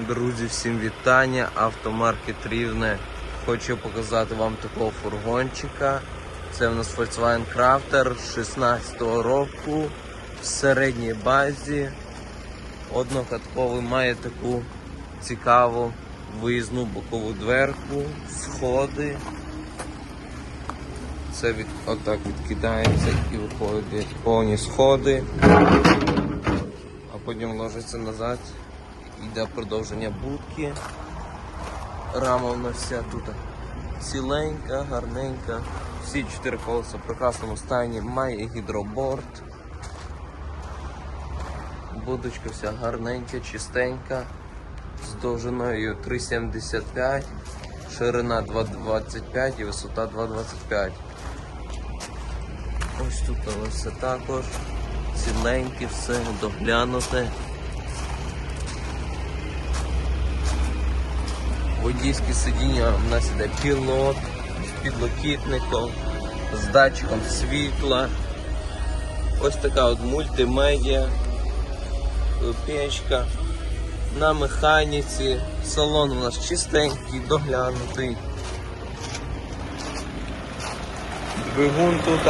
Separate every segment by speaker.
Speaker 1: Друзі, всім вітання. Автомаркет Рівне. Хочу показати вам такого фургончика. Це в нас Volkswagen Crafter 16 року в середній базі. Однокатковий має таку цікаву виїзну бокову дверку, сходи. Це від, отак відкидається і виходить повні сходи, а потім ложиться назад. Йде продовження будки. Рама нас вся тут ціленька, гарненька. Всі чотири колеса в прекрасному стані, має гідроборд. Будочка вся гарненька, чистенька, з довжиною 3,75, ширина 2,25 і висота 2,25. Ось тут але все також. Ціленьке все, доглянуте. Водійське сидіння у нас іде пілот з підлокітником, з датчиком світла. Ось така от мультимедіа, печка на механіці. Салон у нас чистенький, доглянутий. Двигун тут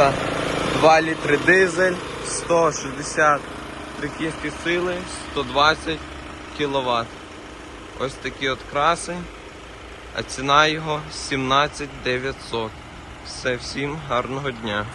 Speaker 1: 2 літри дизель, 163 кінські сили, 120 кВт. Ось такий от красень, а ціна його 17 900. Все, всім гарного дня.